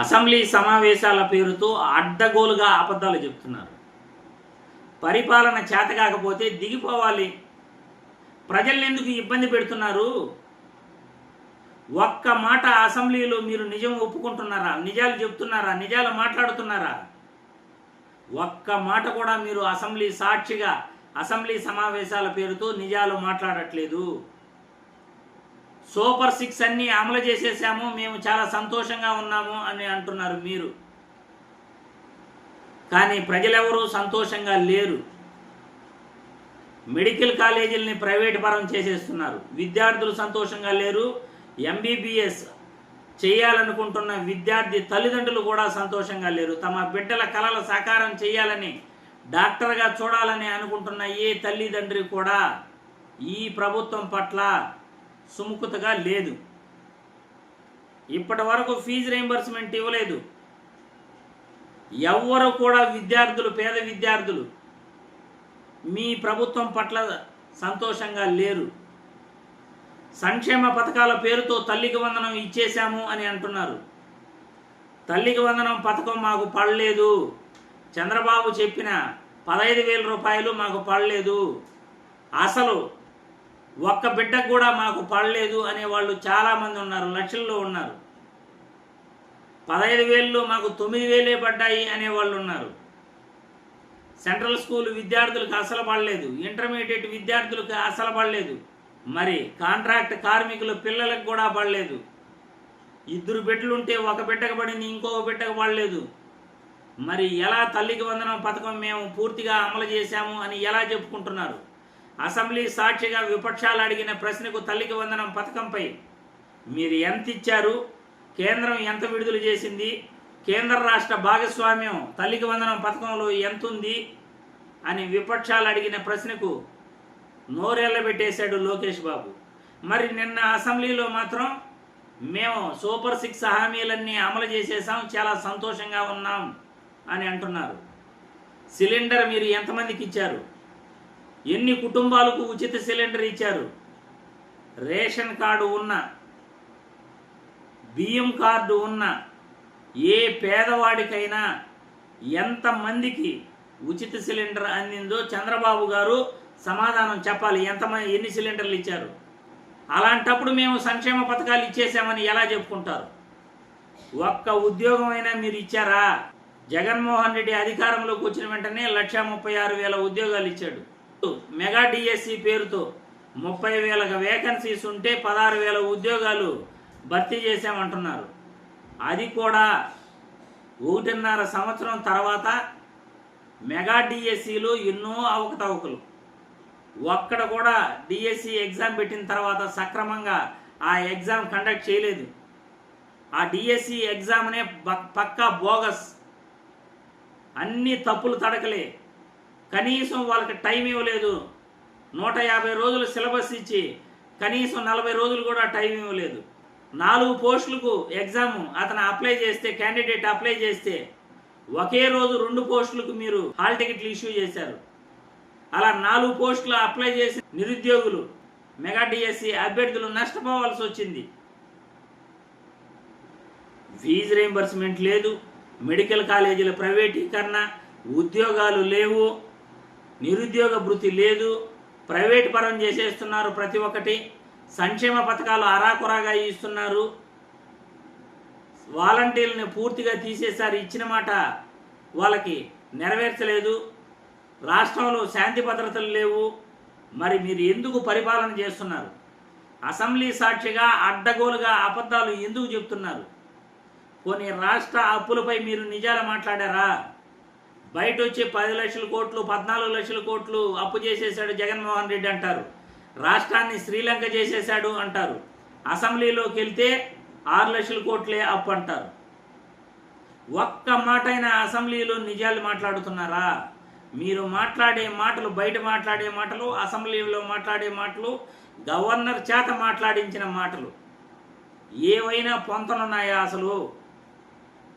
Assembly సమావేశాల పేరుతో అడ్డగోలుగా అబద్ధాలు చెప్తున్నారు. పరిపాలన చేత కాకపోతే దిగిపోవాలి. ప్రజల్ని ఎందుకు ఇబ్బంది పెడుతున్నారు? ఒక్క మాట అసెంబ్లీలో మీరు నిజం ఒప్పుకుంటున్నారా? నిజాలు చెప్తున్నారా? నిజాలు మాట్లాడుతున్నారా? ఒక్క మాట కూడా మీరు అసెంబ్లీ సాక్షిగా అసెంబ్లీ సమావేశాల పేరుతో నిజాలు మాట్లాడట్లేదు. సూపర్ సిక్స్ అన్నీ అమలు చేసేసాము మేము చాలా సంతోషంగా ఉన్నాము అని అంటున్నారు మీరు. కానీ ప్రజలెవరూ సంతోషంగా లేరు. మెడికల్ కాలేజీలని ప్రైవేట్ పరం చేసేస్తున్నారు. విద్యార్థులు సంతోషంగా లేరు. ఎంబీబీఎస్ చేయాలనుకుంటున్న విద్యార్థి తల్లిదండ్రులు కూడా సంతోషంగా లేరు. తమ బిడ్డల కళలు సాకారం చేయాలని డాక్టర్గా చూడాలని అనుకుంటున్న ఏ తల్లిదండ్రి కూడా ఈ ప్రభుత్వం పట్ల సుముఖతగా లేదు. ఇప్పటి వరకు ఫీజు రీంబర్స్మెంట్ ఇవ్వలేదు. ఎవ్వరు కూడా విద్యార్థులు పేద విద్యార్థులు మీ ప్రభుత్వం పట్ల సంతోషంగా లేరు. సంక్షేమ పథకాల పేరుతో తల్లికి వందనం ఇచ్చేశాము అని అంటున్నారు. తల్లికి వందనం పథకం మాకు పడలేదు. చంద్రబాబు చెప్పిన పదహైదు వేల రూపాయలు మాకు పడలేదు. అసలు ఒక్క బిడ్డకు కూడా మాకు పడలేదు అనే వాళ్ళు చాలామంది ఉన్నారు లక్షల్లో ఉన్నారు. పదహైదు వేలు మాకు తొమ్మిది వేలే పడ్డాయి అనే వాళ్ళు ఉన్నారు. సెంట్రల్ స్కూల్ విద్యార్థులకు అసలు పడలేదు ఇంటర్మీడియట్ విద్యార్థులకు అసలు పడలేదు మరి కాంట్రాక్ట్ కార్మికుల పిల్లలకు కూడా పడలేదు. ఇద్దరు బిడ్డలు ఉంటే ఒక బిడ్డకు పడింది ఇంకొక బిడ్డకు పడలేదు. మరి ఎలా తల్లికి వందనం పథకం మేము పూర్తిగా అమలు చేశాము అని ఎలా చెప్పుకుంటున్నారు? అసెంబ్లీ సాక్షిగా విపక్షాలు అడిగిన ప్రశ్నకు తల్లికి వందనం పథకంపై మీరు ఎంత ఇచ్చారు? కేంద్రం ఎంత విడుదల చేసింది? కేంద్ర రాష్ట్ర భాగస్వామ్యం తల్లికి వందనం పథకంలో ఎంత ఉంది? అని విపక్షాలు అడిగిన ప్రశ్నకు నోరెళ్ళబెట్టేశాడు లోకేష్ బాబు. మరి నిన్న అసెంబ్లీలో మాత్రం మేము సూపర్ సిక్స్ హామీలన్నీ అమలు చేసేసాం చాలా సంతోషంగా ఉన్నాం అని అంటున్నారు. సిలిండర్ మీరు ఎంతమందికి ఇచ్చారు? ఎన్ని కుటుంబాలకు ఉచిత సిలిండర్ ఇచ్చారు? రేషన్ కార్డు ఉన్న బియ్యం కార్డు ఉన్న ఏ పేదవాడికైనా ఎంతమందికి ఉచిత సిలిండర్ అందిందో చంద్రబాబు గారు సమాధానం చెప్పాలి. ఎంతమంది ఎన్ని సిలిండర్లు ఇచ్చారు? అలాంటప్పుడు మేము సంక్షేమ పథకాలు ఇచ్చేసామని ఎలా చెప్పుకుంటారు? ఒక్క ఉద్యోగం అయినా మీరు ఇచ్చారా? జగన్మోహన్ రెడ్డి అధికారంలోకి వచ్చిన వెంటనే లక్షా ముప్పై ఆరు వేల ఉద్యోగాలు ఇచ్చాడు. మెగా డిఎస్సి పేరుతో ముప్పై వేల వేకెన్సీస్ ఉంటే పదహారు వేల ఉద్యోగాలు భర్తీ చేశామంటున్నారు. అది కూడా ఒకటిన్నర సంవత్సరం తర్వాత మెగా డిఎస్సిలు ఎన్నో అవకతవకలు. ఒక్కడ కూడా డిఎస్సి ఎగ్జామ్ పెట్టిన తర్వాత సక్రమంగా ఆ ఎగ్జామ్ కండక్ట్ చేయలేదు. ఆ డిఎస్సి ఎగ్జామ్నే పక్కా బోగస్. అన్ని తప్పులు తడకలే. కనీసం వాళ్ళకి టైం ఇవ్వలేదు. నూట యాభై రోజులు సిలబస్ ఇచ్చి కనీసం నలభై రోజులు కూడా టైం ఇవ్వలేదు. నాలుగు పోస్టులకు ఎగ్జామ్ అతను అప్లై చేస్తే క్యాండిడేట్ అప్లై చేస్తే ఒకే రోజు రెండు పోస్టులకు మీరు హాల్ టికెట్లు ఇష్యూ చేశారు. అలా నాలుగు పోస్టులు అప్లై చేసి నిరుద్యోగులు మెగా డిఎస్సి అభ్యర్థులు నష్టపోవాల్సి వచ్చింది. ఫీజు రీంబర్స్మెంట్ లేదు. మెడికల్ కాలేజీల ప్రైవేటీకరణ ఉద్యోగాలు లేవు. నిరుద్యోగ భృతి లేదు. ప్రైవేట్ పరం చేసేస్తున్నారు ప్రతి ఒక్కటి. సంక్షేమ పథకాలు అరాకొరాగా ఇస్తున్నారు. వాలంటీర్లని పూర్తిగా తీసేశారు. ఇచ్చిన మాట వాళ్ళకి నెరవేర్చలేదు. రాష్ట్రంలో శాంతి భద్రతలు లేవు. మరి మీరు ఎందుకు పరిపాలన చేస్తున్నారు? అసెంబ్లీ సాక్షిగా అడ్డగోలుగా అబద్ధాలు ఎందుకు చెప్తున్నారు? కొన్ని రాష్ట్ర అప్పులపై మీరు నిజాలు మాట్లాడారా? బయట వచ్చి పది లక్షల కోట్లు పద్నాలుగు లక్షల కోట్లు అప్పు చేసేసాడు జగన్మోహన్ రెడ్డి అంటారు. రాష్ట్రాన్ని శ్రీలంక చేసేశాడు అంటారు. అసెంబ్లీలోకి వెళ్తే ఆరు లక్షల కోట్లే అప్పు అంటారు. ఒక్క మాట అయినా అసెంబ్లీలో నిజాలు మాట్లాడుతున్నారా? మీరు మాట్లాడే మాటలు బయట మాట్లాడే మాటలు అసెంబ్లీలో మాట్లాడే మాటలు గవర్నర్ చేత మాట్లాడించిన మాటలు. ఏవైనా పొంతనున్నాయా అసలు?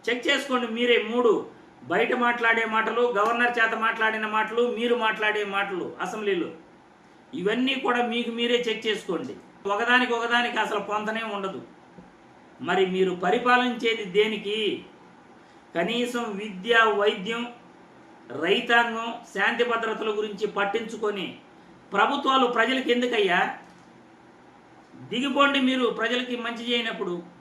చెక్ చేసుకోండి మీరే మూడు. బయట మాట్లాడే మాటలు గవర్నర్ చేత మాట్లాడిన మాటలు మీరు మాట్లాడే మాటలు అసెంబ్లీలో ఇవన్నీ కూడా మీకు మీరే చెక్ చేసుకోండి. ఒకదానికి ఒకదానికి అసలు పొందనే ఉండదు. మరి మీరు పరిపాలించేది దేనికి? కనీసం విద్య వైద్యం రైతాంగం శాంతి భద్రతల గురించి పట్టించుకొని ప్రభుత్వాలు ప్రజలకు ఎందుకయ్యా? దిగిపోండి మీరు ప్రజలకి మంచి చేయనప్పుడు.